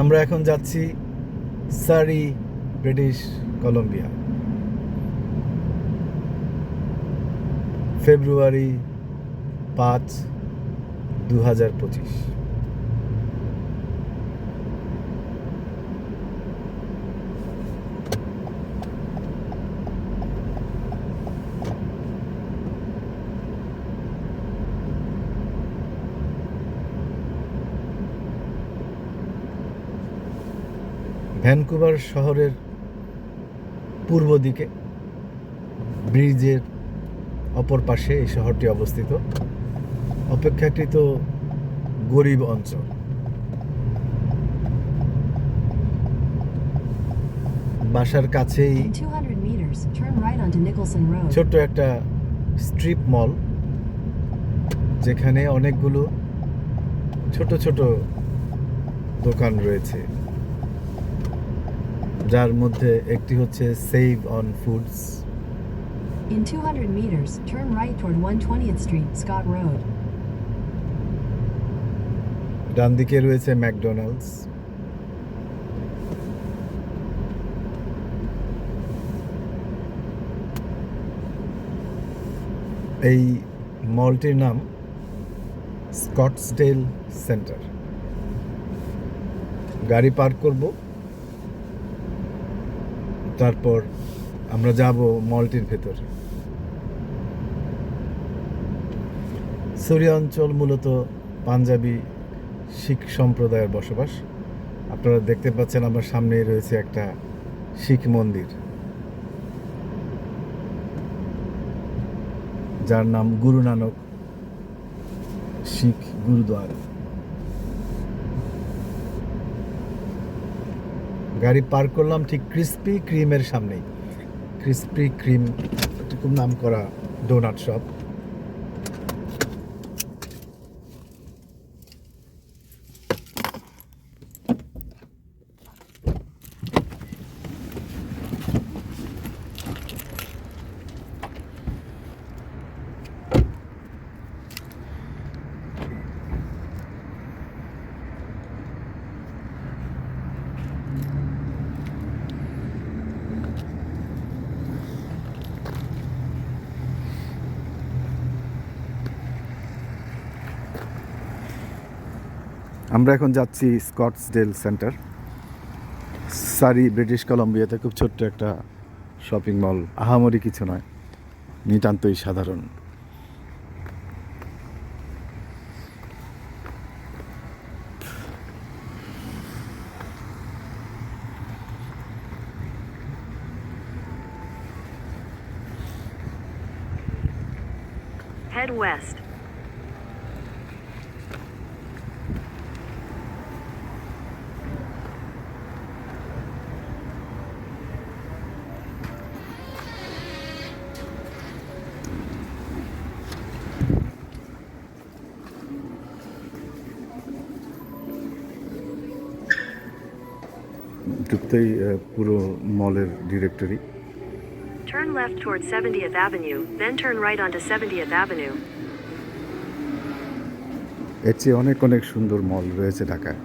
আমরা এখন যাচ্ছি সারি ব্রিটিশ কলম্বিয়া। ফেব্রুয়ারি পাঁচ দু হাজার পঁচিশ। ভ্যানকুভার শহরের পূর্ব দিকে ব্রিজের অপর পাশে এই শহরটি অবস্থিত। অপেক্ষাকৃত গরিব অঞ্চল। বাসার কাছেই In 200 meters, turn right onto Nicholson Road. ছোট্ট একটা স্ট্রিপ মল যেখানে অনেকগুলো ছোট ছোট দোকান রয়েছে। যার মধ্যে একটি হচ্ছে save on foods In 200 meters, turn right toward 120th Street, Scott Road. ডান দিকে রয়েছে ম্যাকডোনাল্ডস এই মলটির নাম স্কটসডেল সেন্টার গাড়ি পার্ক করব। তারপর আমরা যাব মলটির ভেতর। সুরিয়া অঞ্চল মূলত পাঞ্জাবি, শিখ সম্প্রদায়ের বসবাস। আপনারা দেখতে পাচ্ছেন আমার সামনেই রয়েছে একটা শিখ মন্দির। যার নাম গুরু নানক শিখ গুরুদ্বার। গাড়ি পার্ক করলাম ঠিক ক্রিস্পি ক্রিমের সামনেই। ক্রিস্পি ক্রিম খুব নাম করা ডোনাট শপ আমরা এখন যাচ্ছি স্কটসডেল সেন্টার সারি ব্রিটিশ কলম্বিয়াতে খুব ছোট্ট একটা শপিং মল আহামরি কিছু নয়, নিতান্তই সাধারণ। Head west. ঢুকতেই পুরো মলের directory Turn left toward 70th Avenue, then turn right onto 70th Avenue. এর চেয়ে অনেক অনেক সুন্দর মল রয়েছে ঢাকায়